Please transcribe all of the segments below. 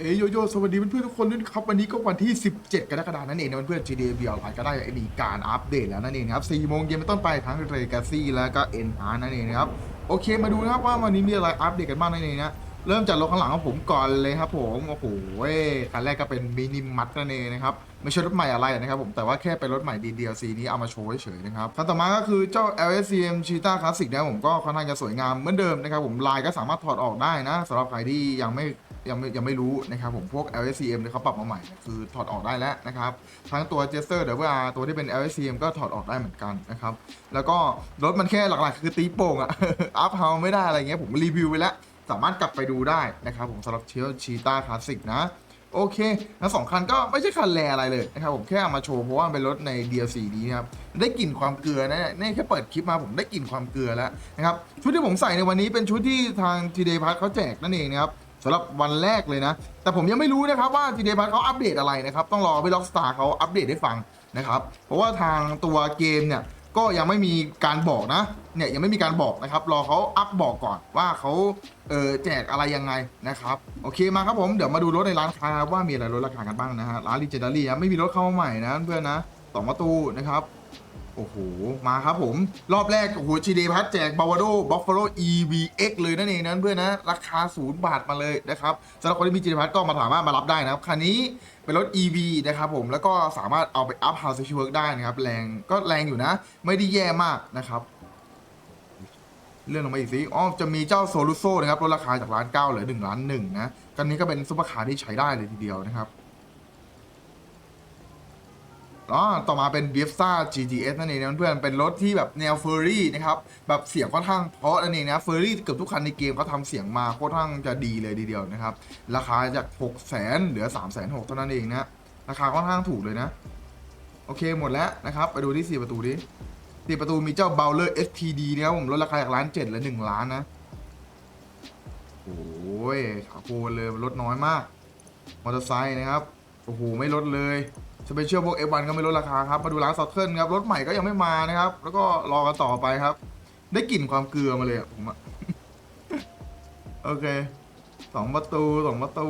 เอยโยโย่สวัสดีเพื่อนๆทุกคนด้วยนะครับ วันนี้ก็วันที่ 17 กรกฎาคมนั่นเองนะเพื่อนๆ GTA v ออนไลน์ก็ได้มีการอัปเดตแล้วนั่นเองครับ4โมงเย็นเป็นต้นไปทั้งเรกาซี่แล้วก็เอ็นอาร์นั่นเองนะครับ โอเคมาดูนะครับว่าวันนี้มีอะไรอัปเดตกันบ้างนั่นเองนะ เริ่มจากรถข้างหลังของผมก่อนเลยครับผมโอ้โหคันแรกก็เป็นมินิมัตนั่นเองนะครับไม่ใช่รถใหม่อะไรนะครับผมแต่ว่าแค่เป็นรถใหม่ดี DLC นี้เอามาโชว์เฉยๆนะครับคันต่อมาก็คือเจ้า LSCM Cheetah Classic นะครับผมก็ค่อนข้างจะสวยงามเหมือนเดิมนะครับผมลายก็สามารถถอดออกได้นะสำหรับใครที่ยังไม่ยังไม่ยังไม่รู้นะครับผมพวก LSCM เนี่ยเขาปรับมาใหม่ คือถอดออกได้แล้วนะครับทั้งตัว Jester WR ตัวที่เป็น LSCM ก็ถอดออกได้เหมือนกันนะครับแล้วก็รถมันแค่หลักๆ คือตีโป่งอะอัพเฮาไม่ได้อะไรเงี้ยผมรีวิวไปแล้ว สามารถกลับไปดูได้นะครับผมสำหรับเชลชีตาคลาสสิกนะโอเค ทั้งสองคันก็ไม่ใช่คันแรอะไรเลยนะครับผมแค่เอามาโชว์เพราะว่าเป็นรถใน DLC นี้นะครับได้กลิ่นความเกลือนะเนี่ยนี่แค่เปิดคลิปมาผมได้กลิ่นความเกลือแล้วนะครับชุดที่ผมใส่ในวันนี้เป็นชุดที่ทาง t d พัทเขาแจกนั่นเองนะครับสำหรับวันแรกเลยนะ แต่ผมยังไม่รู้นะครับว่า t d พัทเขาอัปเดตอะไรนะครับ ต้องรอไปล็อกสตาร์เขาอัปเดตให้ฟังนะครับ เพราะว่าทางตัวเกมเนี่ย ก็ยังไม่มีการบอกนะ เนี่ยยังไม่มีการบอกนะครับ รอเขาอัพบอกก่อนว่าเขาเออแจกอะไรยังไงนะครับ โอเคมาครับผมเดี๋ยวมาดูรถในร้านค้ารับว่ามีอะไรลดราคากันบ้างนะฮะร้านลีเจเดรียไม่มีรถเข้ามาใหม่นะเพื่อนนะสองประตูนะครับ โอ้โห มาครับผม รอบแรก โอ้โหชีเดพัทแจกบาวาโดบัฟฟาโล EVX เลยนั่นเองนะเพื่อนนะ ราคาศูนย์บาทมาเลยนะครับสำหรับคนที่มีชีเดพัทก็มาสามารถมารับได้นะครับ คันนี้เป็นรถ EV นะครับผม แล้วก็สามารถเอาไปอัพ House Safety Work ได้นะครับ แรงก็แรงอยู่นะ ไม่ได้แย่มากนะครับเรื่องลงมาอีกสิอ๋อ จะมีเจ้าโซลูโซนะครับลดราคาจากล้านเก้าเหลือหนึ่งล้านหนึ่งนะ กันนี้ก็เป็นซุปเปอร์คาร์ที่ใช้ได้เลยทีเดียวนะครับ อ๋อต่อมาเป็น b i f s a GTS นั่นเองนะเพื่อนๆเป็นรถที่แบบแนวเฟอร์รี่นะครับ แบบเสียงค่อนข้างเพราะนั่นเองนะเฟอร์รี่เกือบทุกคันในเกมเขาทำเสียงมาค่อนข้างจะดีเลยทีเดียวนะครับ ราคาจาก 6 0 0 0 0เหลือ 3 6 0 0 0เท่านั้นเองนะราคาค่อนข้างถูกเลยนะ โอเคหมดแล้วนะครับ ไปดูที่ 4 ประตูดิสี่ประตูมีเจ้า b o w l e r SPD นะครับผมลดราคาจากล้านเจ็ดเหลือ1ล้านนะโอ้ยขาโกนเลยลดน้อยมากมอเตอร์ไซค์นะครับโอ้โหไม่ลดเลย สเปเชียลพวก F1 ก็ไม่ลดราคาครับ มาดูร้านซอเทิลครับ รถใหม่ก็ยังไม่มานะครับ แล้วก็รอกันต่อไปครับ ได้กลิ่นความเกลือมาเลยอะผมอะโอเคสองประตูสองประตู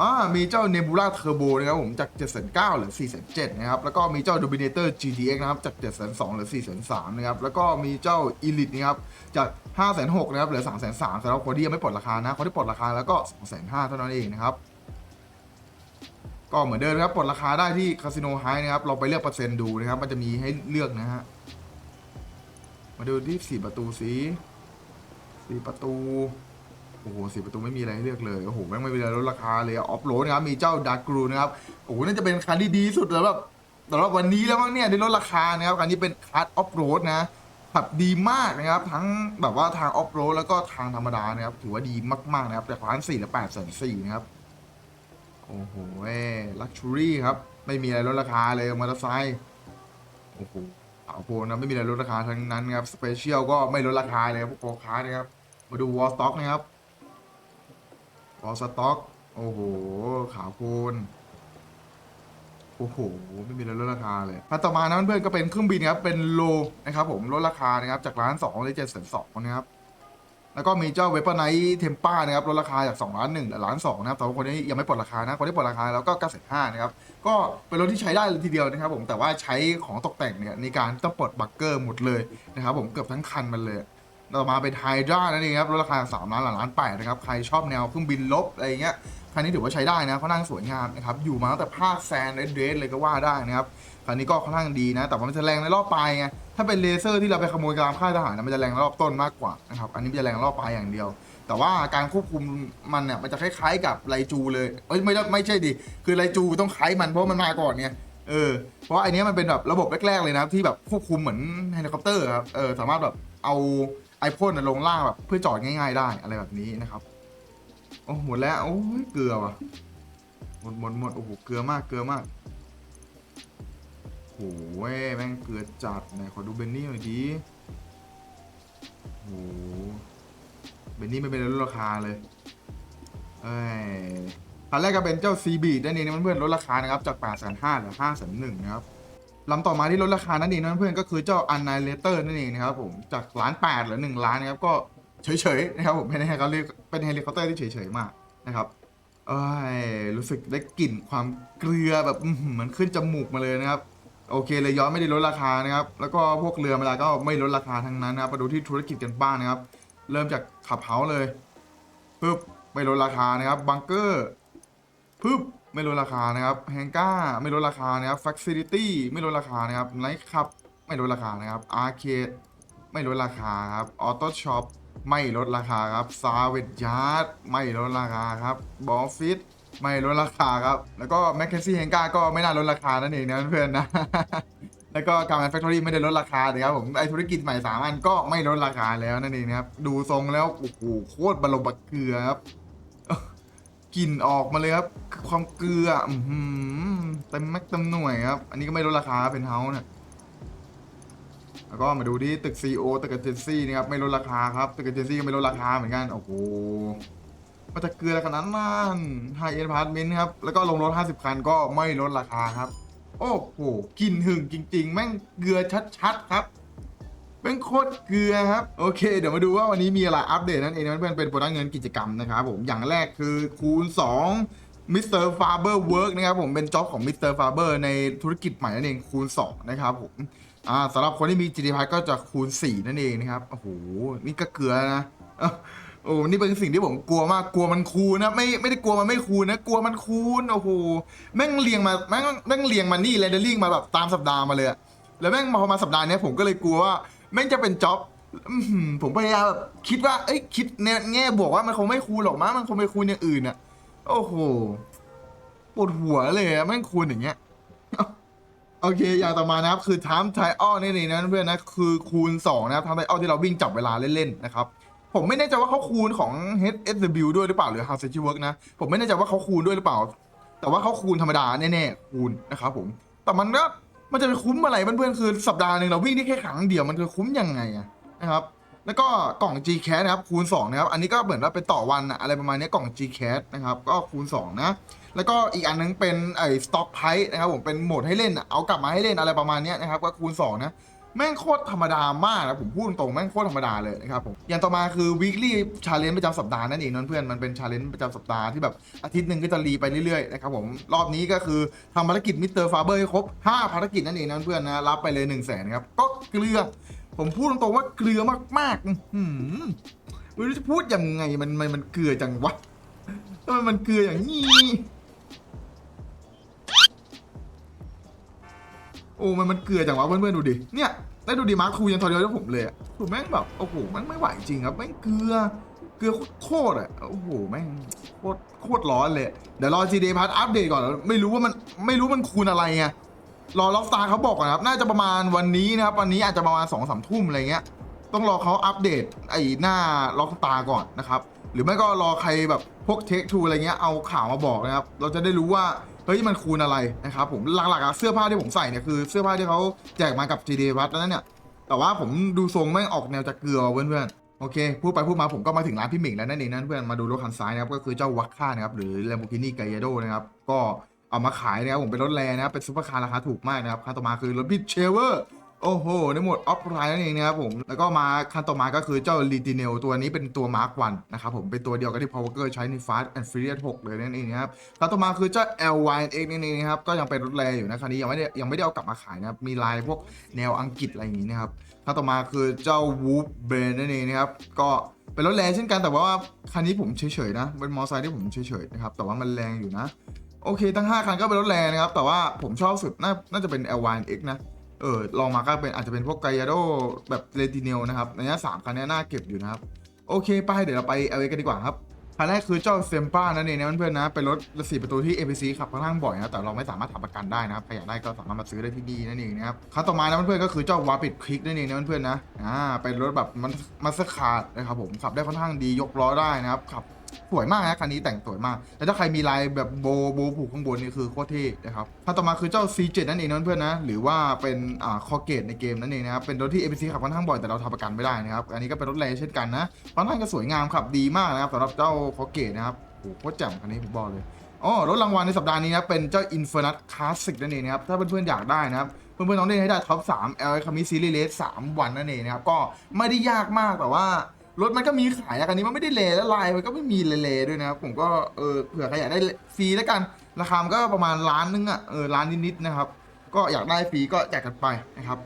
อ่ามีเจ้า Nebula Turbo นะครับผมจาก7,900เหรือ4,700นะครับ แล้วก็มีเจ้า Dominator GTX นะครับ จาก7,200เหรือ4,300นะครับ แล้วก็มีเจ้า Elite นะครับ จาก5,600นะครับ เหลือ3,300สำหรับคนที่ยังไม่ปลดราคานะคนที่ปลดราคาแล้วก็2,500เท่านั้นเองนะครับ ก็เหมือนเดิมครับปลดราคาได้ที่คาสิโนไฮนะครับเราไปเลือกเปอร์เซ็นต์ดูนะครับ มันจะมีให้เลือกนะฮะมาดูที่สี่ประตูสีสี่ประตูโอ้โหสี่ประตูไม่มีอะไรให้เลือกเลยโอ้โหแม่งไม่มีอะไรลดราคาเลยออฟโรดนะครับมีเจ้าดาร์กรูนะครับโอ้โหน่าจะเป็นคันที่ดีสุดแล้วแบบสำหรับวันนี้แล้วมั้งเนี่ยที่ลดราคานะครับคันนี้เป็นคัสออฟโรดนะขับดีมากนะครับ ทั้งแบบว่าทางออฟโรดแล้วก็ทางธรรมดานะครับถือว่าดีมากๆนะครับแต่ล้านสี่และแปดแสนสี่นะครับ โอ้โหลักชูรี่ครับ ไม่มีอะไรลดราคาเลยมอเตอร์ไซค์โอ้โหเอาโพนะไม่มีอะไรลดราคาทั้งนั้นครับสเปเชียลก็ไม่ลดราคาเลยครับพวกโคคาร์นะครับ มาดูวอลสต็อกนะครับวอลสต็อกโอ้โห ขาวโพลนโอ้โห ไม่มีอะไรลดราคาเลยถ้าต่อมานะเพื่อนๆก็เป็นเครื่องบินครับ เป็นโลนะครับผมลดราคานะครับ จากร้านสองเลยเจ็ดแสนสองนะครับ แล้วก็มีเจ้าเวเปอร์ไนท์เทมป้านะครับลดราคาจาก2ล้าน1เหลือล้าน2นะครับสำหรับคนที่ยังไม่ปลดราคานะคนที่ปลดราคาแล้วก็9แสน5นะครับก็เป็นรถที่ใช้ได้เลยทีเดียวนะครับ ผมแต่ว่าใช้ของตกแต่งเนี่ยในการต้องปลดบักเกอร์หมดเลยนะครับผมเกือบทั้งคันมันเลยต่อมาเป็นไฮดรานั่นเองครับลดราคาจาก3ล้านหลือล้าน8นะครับใครชอบแนวเครื่องบินลบอะไรเงี้ยคันนี้ถือว่าใช้ได้นะเขานั่งสวยงามนะครับอยู่มาตั้งแต่ภาคแซนเรดเดสเลยก็ว่าได้นะครับ คันนี้ก็ค่อนข้างดีนะ แต่ว่ามันจะแรงในรอบปลายไง ถ้าเป็นเลเซอร์ที่เราไปขโมยตามค่ายทหารนะมันจะแรงในรอบต้นมากกว่านะครับ อันนี้มันจะแรงรอบปลายอย่างเดียว แต่ว่าการควบคุมมันเนี่ยมันจะคล้ายๆกับไลจูเลยเอ้ยไม่ได้ไม่ใช่ดิ คือไลจูต้องคล้ายมันเพราะมันมาก่อนไงเออ เพราะว่าอันนี้มันเป็นแบบระบบแรกๆเลยนะที่แบบควบคุมเหมือนเฮลิคอปเตอร์ครับ เออสามารถแบบเอาไอพ่นลงล่างแบบเพื่อจอดง่ายๆได้อะไรแบบนี้นะครับ โอ้หมดแล้ว โอ้ยเกลือว่ะ หมดหมดหมดโอ้โหเกลือมากเกลือมาก โอ้โหแม่งเกลือจัดไหนขอดูเบนนี่หน่อยดิโอ้โหเบนนี่ไม่เป็นลดราคาเลยเอ้ยคันแรกก็เป็นเจ้าซีบีนั่นเองนะเพื่อนๆลดราคานะครับจาก 8 5 0 0 0เหลือ5 1 0 0นะครับลำต่อมาที่ลดราคานั่นเองนะเพื่อนก็คือเจ้า a n n i h i l a t o r นั่นเองนะครับผมจากล้านแปดหลือ1ล้านนะครับก็เฉยๆนะครับผมเป็นเฮลิคอปเตอร์เป็นเฮลิคอปเตอร์ที่เฉยๆมากนะครับเอ้ยรู้สึกได้กลิ่นความเกลือแบบอื้อหือมันขึ้นจมูกมาเลยนะครับ โอเคเลยย้อนไม่ได้ลดราคานะครับแล้วก็พวกเรือเวลาก็ไม่ลดราคาทั้งนั้นนะครับมาดูที่ธุรกิจกันบ้างนะครับ เริ่มจากขับเฮาเลยปึ๊บไม่ลดราคานะครับบังเกอร์ปึ๊บไม่ลดราคานะครับแฮงก้าไม่ลดราคานะครับฟัคซิลิตี้ไม่ลดราคานะครับไนท์คับไม่ลดราคานะครับอาร์เคดไม่ลดราคาครับออโต้ช็อปไม่ลดราคาครับซาเวดยาร์ดไม่ลดราคาครับบอฟฟิต ไม่ลดราคาครับ แล้วก็แมคเคนซี่แฮงกาก็ไม่น่าลดราคานั่นเองนะเพื่อนๆนะ แล้วก็การแมนแฟคทอรี่ไม่ได้ลดราคาเลยครับผมไอธุรกิจใหม่สามอันก็ไม่ลดราคาแล้วนั่นเองนะครับ ดูทรงแล้วโอ้โหโคตรบรมบักเกลือครับกลิ่นออกมาเลยครับ ความเกลือเต็มแม็กเต็มหน่วยครับ อันนี้ก็ไม่ลดราคาเป็นเฮาส์เนี่ยแล้วก็มาดูที่ตึกซีโอตึกเจนซี่นะครับไม่ลดราคาครับตึกเจนซี่ก็ไม่ลดราคาเหมือนกันโอ้โห มันจะเกลือขนาดนั้นไฮเอ็นพาร์ตเมนต์ครับ แล้วก็ลงรถ 50 คันก็ไม่ลดราคาครับ โอ้โหกลิ่นหึงจริง ๆ แม่งเกลือชัดๆครับเป็นโคตรเกลือครับ โอเค เดี๋ยวมาดูว่าวันนี้มีอะไรอัปเดตนั่นเองนะเพื่อนเป็นโปรดักเงินกิจกรรมนะครับผมอย่างแรกคือคูณ2มิสเตอร์ฟาเบอร์เวิร์กนะครับผมเป็นจ็อบของมิสเตอร์ฟาเบอร์ในธุรกิจใหม่นั่นเองคูณ 2 นะครับผมอ่าสำหรับคนที่มี GT พัก็จะคูณ 4 นั่นเองนะครับ โอ้โห นี่ก็เกลือนะ โอ้นี่เป็นสิ่งที่ผมกลัวมากกลัวมันคูณนะไม่ไม่ได้กลัวมันไม่คูณนะกลัวมันคูณโอ้โหแม่งเรียงมาแม่งแม่งเรียงมานี่เรนเดอร์ลิงมาแบบตามสัปดาห์มาเลยอะแล้วแม่งมาพอมาสัปดาห์นี้ผมก็เลยกลัวว่าแม่งจะเป็นจ็อบผมพยายามแบบคิดว่า เอ้ยคิดในแง่บวกว่ามันคงไม่คูณหรอกมั้งมันคงไปคูณอย่างอื่นอะโอ้โหปวดหัวเลยอะแม่งคูณอย่างเงี้ยโอเค อย่างต่อมานะครับ คือ time trial นี่นี่นะเพื่อนนะ คือคูณ 2 นะครับ time trial ที่เราวิ่งจับเวลาเล่น ๆ นะครับ ผมไม่แน่ใจว่าเขาคูณของ HSW ด้วยหรือเปล่าหรือ How Century Work นะ ผมไม่แน่ใจว่าเขาคูณด้วยหรือเปล่า แต่ว่าเขาคูณธรรมดาแน่ๆคูณนะครับผม แต่มันก็มันจะไปคุ้มอะไรเพื่อนๆคือสัปดาห์หนึ่งเราวิ่งได้แค่ครั้งเดียวมันจะคุ้มยังไงนะครับ แล้วก็กล่อง G Cat นะครับคูณ2นะครับอันนี้ก็เหมือนว่าเป็นต่อวันอะอะไรประมาณนี้กล่อง G Cat นะครับก็คูณ2นะแล้วก็อีกอันนึงเป็นไอ้ Stock Price นะครับผมเป็นโหมดให้เล่นเอากลับมาให้เล่นอะไรประมาณนี้นะครับก็คูณ2นะ แม่งโคตรธรรมดามากนะผมพูดตรงแม่งโคตรธรรมดาเลยนะครับผมอย่างต่อมาคือ weekly challenge ประจำสัปดาห์นั่นเองนั่นเพื่อนมันเป็น challenge ประจำสัปดาห์ที่แบบอาทิตย์หนึ่งก็จะรีไปเรื่อยๆนะครับผมรอบนี้ก็คือทำภารกิจมิสเตอร์ฟาเบอร์ให้ครบ 5 ภารกิจนั่นเองนั่นเพื่อนนะรับไปเลย 1 0 0 0 0แสนครับก็เกลือ ผมพูดตรงๆว่าเกลือมากๆอื้อหือไม่รู้จะพูดยังไงมันมันมันเกลือจังวะทำไมมันเกลืออย่างนี้ โอ้มันมันเกลือจังวะเพื่อนๆดูดิ เนี่ยได้ดูดิมาร์คทูยังทอร์เดียวผมเลยอะถูกแม่งแบบโอ้โหแม่งไม่ไหวจริงครับแม่งเกลือเกลือโคตรอะโอ้โหแม่งโคตรโคตรร้อนเลย เดี๋ยวรอ GD พัทอัปเดตก่อน ไม่รู้ว่ามันไม่รู้มันคูณอะไรไงรอล็อกสตาร์เขาบอกก่อนครับ น่าจะประมาณวันนี้นะครับวันนี้อาจจะประมาณสองสามทุ่มอะไรเงี้ย ต้องรอเขาอัปเดตไอ้หน้าล็อกสตาร์ก่อนนะครับ หรือไม่ก็รอใครแบบพวกเทคทูอะไรเงี้ยเอาข่าวมาบอกนะครับ เราจะได้รู้ว่า เฮ้ยมันคูณอะไรนะครับผมหลักๆอะเสื้อผ้าที่ผมใส่เนี่ยคือเสื้อผ้าที่เขาแจกมากับ GD พัทแล้วเนี่ยแต่ว่าผมดูทรงแม่งออกแนวจะเกลือเพื่อนๆโอเคพูดไปพูดมาผมก็มาถึงร้านพี่หมิงแล้วนั่นเองนั่นเพื่อนมาดูรถคันซ้ายนะครับก็คือเจ้าวัคค่านะครับหรือ Lamborghini Gallardo นะครับก็เอามาขายนะครับผมเป็นรถแรงนะครับเป็นซุปเปอร์คาร์ราคาถูกมากนะครับคันต่อมาคือรถพี่เชเวอร์ โอ้โห ในหมดออฟไลน์นั่นเองนะครับผม แล้วก็มาคันต่อมาก็คือเจ้า l ีติเนลตัวนี้เป็นตัวมาร์ควันนะครับผม เป็นตัวเดียวกับที่ Power Walker ใช้ใน Fast and Furious 6เลยนั่นเองนะครับคันต่อมาคือเจ้า LYX นั่นเองนะครับ ก็ยังเป็นรถแรงอยู่นะคันนี้ยังไม่ได้ยังไม่ได้เอากลับมาขายนะครับ มีลายพวกแนวอังกฤษอะไรอย่างนี้นะครับคันต่อมาคือเจ้า Whoop Brain นั่นเองนะครับ ก็เป็นรถแรงเช่นกันแต่ว่าคันนี้ผมเฉยๆนะ เป็นมอเตอร์ไซค์ที่ผมเฉยๆนะครับ แต่ว่ามันแรงอยู่นะ โอเค ทั้ง 5 คันก็เป็นรถแรงนะครับ แต่ว่าผมชอบสุดน่าน่าจะเป็น L1X นะ เออลองมาก็เป็นอาจจะเป็นพวกไกยาโดแบบเรติเนลนะครับในนี้สามคันนี้น่าเก็บอยู่นะครับ โอเคไปเดี๋ยวเราไป LA กันดีกว่าครับคันแรกคือเจ้าเซมป้านั่นเองนะเพื่อนๆนะเป็นรถสี่ประตูที่ APC ขับค่อนข้างบ่อยนะแต่เราไม่สามารถทำประกันได้นะครับใครอยากได้ก็สามารถมาซื้อได้ที่นี่นั่นเองนะครับคันต่อมานะเพื่อนๆก็คือเจ้าวาปิดคลิกนั่นเองนะเพื่อนๆนะอ่าเป็นรถแบบมันมาสคาร์ดนะครับผมขับได้ค่อนข้างดียกล้อได้นะครับขับ สวยมากนะคันนี้แต่งสวยมากแล้วถ้าใครมีลายแบบโบโบผูกข้างบนนี่คือโคตรเท่นะครับคันต่อมาคือเจ้า C7 นั่นเองนะเพื่อนนะ หรือว่าเป็นอ่าคอเกตในเกมนั่นเองนะครับ เป็นรถที่ APC ขับค่อนข้างบ่อยแต่เราทำประกันไม่ได้นะครับ อันนี้ก็เป็นรถแรงเช่นกันนะค่อนข้างจะสวยงามขับดีมากนะครับสำหรับเจ้าคอเกตนะครับโอ้โหโคตรแจ่มคันนี้ผมบอกเลยอ๋อรถรางวัลในสัปดาห์นี้นะเป็นเจ้า Infernus Classic นั่นเองนะครับถ้าเพื่อนๆอยากได้นะครับเพื่อนๆต้องเล่นให้ได้ท็อป3 L คามิซีรีเลส3วันนั่นเองนะครับก็ไม่ได้ยากมากแต่ว่า รถมันก็มีขายนะคันนี้มันไม่ได้เลแล้วลายมันก็ไม่มีเลๆด้วยนะครับผมก็เออเผื่อใครอยากได้ฟรีแล้วกัน ราคามันก็ประมาณล้านนึงอะเออล้านนิดๆนะครับ ก็อยากได้ฟรีก็แจกกันไปนะครับ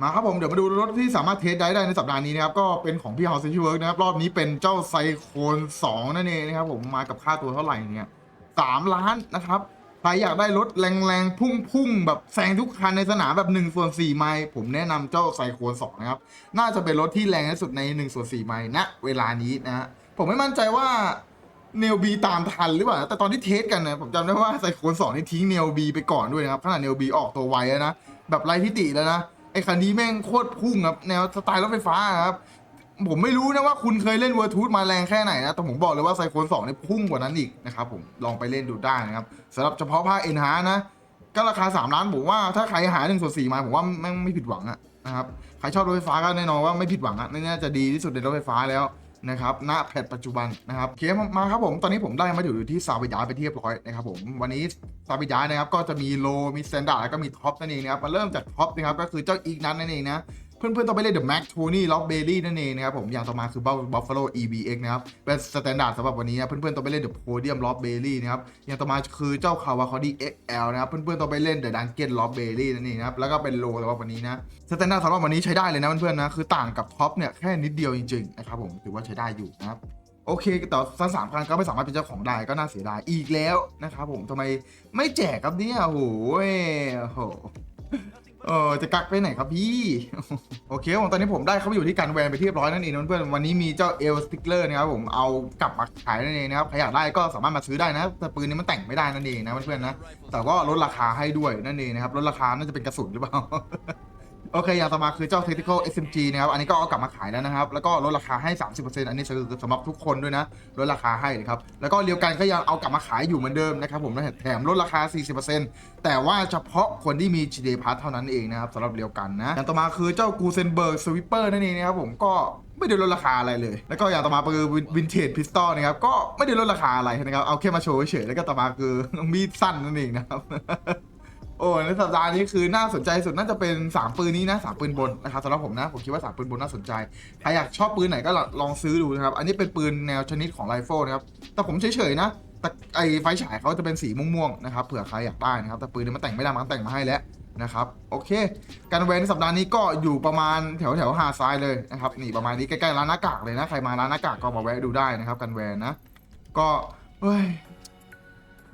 มาครับผมเดี๋ยวมาดูรถที่สามารถเทสได้ได้ในสัปดาห์นี้นะครับก็เป็นของพี่ House City Work นะครับรอบนี้เป็นเจ้าไซโคน2นั่นเองนะครับผมมากับค่าตัวเท่าไหร่เนี่ย3ล้านนะครับ รอยากได้รถแรงๆ พุ่งๆ แบบแซงทุกคันในสนามแบบ1ส่วน4ไมล์ผมแนะนำเจ้าไซโคน2นะครับ น่าจะเป็นรถที่แรงที่สุดใน1ส่วน4ไมล์ณเวลานี้นะฮะผมไม่มั่นใจว่าเนลบีตามทันหรือเปล่า แต่ตอนที่เทสกันนี่ยผมจำได้ว่าไซโคน2นี่ทิ้งเนลบีไปก่อนด้วยนะครับขนาดเนลบีออกตัวไวแล้วนะ แบบไร้ทิติแล้วนะไอ้คันนี้แม่งโคตรพุ่งครับแนวสไตล์รถไฟฟ้าครับ ผมไม่รู้นะว่าคุณเคยเล่นเวอร์ทูธมาแรงแค่ไหนนะ แต่ผมบอกเลยว่าไซโคน2เนี่ยพุ่งกว่านั้นอีกนะครับผมลองไปเล่นดูได้นะครับสำหรับเฉพาะภาคเอ็นฮานะ ก็ราคา 3 ล้านผมว่าถ้าใครหา1ส่วน4มาผมว่าแม่งไม่ผิดหวังอะนะครับใครชอบรถไฟฟ้าก็แน่นอนว่าไม่ผิดหวังอะน่าจะดีที่สุดในรถไฟฟ้าแล้วนะครับณแพทปัจจุบันนะครับเคมามาครับผมตอนนี้ผมได้มาอยู่ที่ซาบิยาไปเรียบร้อยนะครับผมวันนี้ซาบิยานะครับก็จะมีโลมีสแตนดาร์ดแล้วก็มีท็อปนั่นเองนะครับมาเริ่มจากท็อปนะครับก็คือเจ้าอีกนั้นนั่นเองนะ เพื่อนๆต้องไปเล่น The Mac Tony Lock Bailey นั่นเองนะครับผมอย่างต่อมาคือ Buffalo EBX นะครับเป็นสแตนดาร์ดสำหรับวันนี้นะเพื่อนๆต้องไปเล่น The Podium Lock Bailey นะครับอย่างต่อมาคือเจ้า Kawasaki XL นะครับเพื่อนๆต้องไปเล่น The Dungeon Lock Bailey นั่นเองนะครับแล้วก็เป็นโลสำหรับวันนี้นะสแตนดาร์ดสำหรับวันนี้ใช้ได้เลยนะเพื่อนๆนะคือต่างกับท็อปเนี่ยแค่นิดเดียวจริงๆนะครับผมถือว่าใช้ได้อยู่นะครับโอเคแต่ทั้งสามคันก็ไม่สามารถเป็นเจ้าของได้ก็น่าเสียดายอีกแล้วนะครับผมทำไมไม่แจกครับเนี่ยโอ้โหโอ้โห เออจะกักไปไหนครับพี่ โอเคผมตอนนี้ผมได้เข้าไปอยู่ที่การแวนไปที่เรียบร้อยนั่นเองนะเพื่อนวันนี้มีเจ้าเอลสติกเลอร์นะครับผมเอากลับมาขายนั่นเองนะครับใครอยากได้ก็สามารถมาซื้อได้นะแต่ปืนนี้มันแต่งไม่ได้นั่นเองนะเพื่อนๆนะแต่ก็ลดราคาให้ด้วยนั่นเองนะครับลดราคาน่าจะเป็นกระสุนหรือเปล่า โอเค อย่างต่อมาคือเจ้า Tactical SMG นะครับ อันนี้ก็เอากลับมาขายแล้วนะครับ แล้วก็ลดราคาให้ 30%อันนี้สำหรับทุกคนด้วยนะ ลดราคาให้นะครับ แล้วก็เรียวกันก็ยังเอากลับมาขายอยู่เหมือนเดิมนะครับผมแถมลดราคา 40%แต่ว่าเฉพาะคนที่มี GD Pass เท่านั้นเองนะครับสำหรับเรียวกันนะ อย่างต่อมาคือเจ้า g u s e n b e r g Sweeper นั่นเองนะครับผมก็ไม่ได้ลดราคาอะไรเลย แล้วก็อย่างต่อมาคือวินเทจพิสตอลนะครับ ก็ไม่ได้ลดราคาอะไรนะครับ เอาแค่มาโชว์เฉยๆแล้วก็ต่อมาคือมีดสั้นนั่นเองนะครับ โอ้ในสัปดาห์นี้คือน่าสนใจสุดน่าจะเป็น3ปืนนี้นะสามปืนบนนะครับสำหรับผมนะผมคิดว่า3ปืนบนน่าสนใจใครอยากชอบปืนไหนก็ลองซื้อดูนะครับ อันนี้เป็นปืนแนวชนิดของไรเฟิลนะครับแต่ผมเฉยๆนะแต่ไอไฟฉายเขาจะเป็นสีม่วงๆนะครับเผื่อใครอยากได้นะครับแต่ปืนนี้มันแต่งไม่ได้มันแต่งมาให้แล้วนะครับโอเค การแวนในสัปดาห์นี้ก็อยู่ประมาณแถวแถวหาดทรายเลยนะครับนี่ประมาณนี้ใกล้ๆร้านหน้ากากเลยนะใครมาร้านหน้ากากก็มาแวะดูได้นะครับการแวนนะ ก็เฮ้ย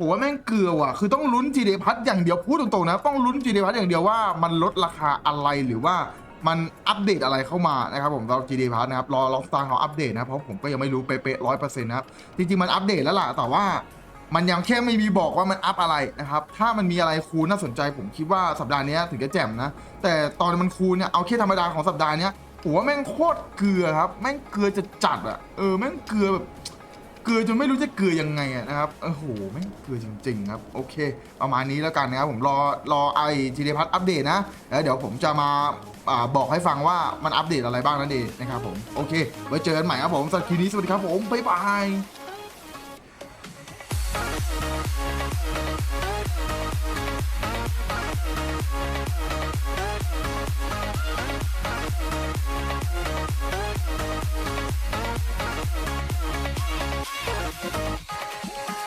ผมว่าแม่งเกลือว่ะ คือต้องลุ้น GD พัทอย่างเดียวพูดตรงๆนะ ต้องลุ้น GD พัทอย่างเดียวว่ามันลดราคาอะไรหรือว่ามันอัปเดตอะไรเข้ามานะครับผมเรา GD พัทนะครับ รอรอสตาร์เขาอัปเดตนะ เพราะผมก็ยังไม่รู้เป๊ะๆร้อยเปอร์เซ็นต์นะครับ จริงๆ มันอัปเดตแล้วล่ะ แต่ว่ามันยังแค่ไม่มีบอกว่ามันอัพอะไรนะครับ ถ้ามันมีอะไรคูลน่าสนใจผมคิดว่าสัปดาห์นี้ถึงจะแจ่มนะ แต่ตอนมันคูลเนี่ย เอาแค่ธรรมดาของสัปดาห์นี้ผมว่าแม่งโคตรเกลือครับ แม่งเกลือจะจัดอะเออ แม่งเกลือแบบ เกลือจนไม่รู้จะเกลือยังไงอะนะครับโอ้โหแม่งเกลือจริงๆครับโอเคประมาณนี้แล้วกันนะครับผมรอรอไอจีเดพัทอัปเดตนะแล้วเดี๋ยวผมจะมาอาบอกให้ฟังว่ามันอัปเดตอะไรบ้างนั่นเองนะครับผมโอเคไว้เจอกันใหม่ครับผมสำหรับคลิปนี้สวัสดีครับผมบ๊ายบาย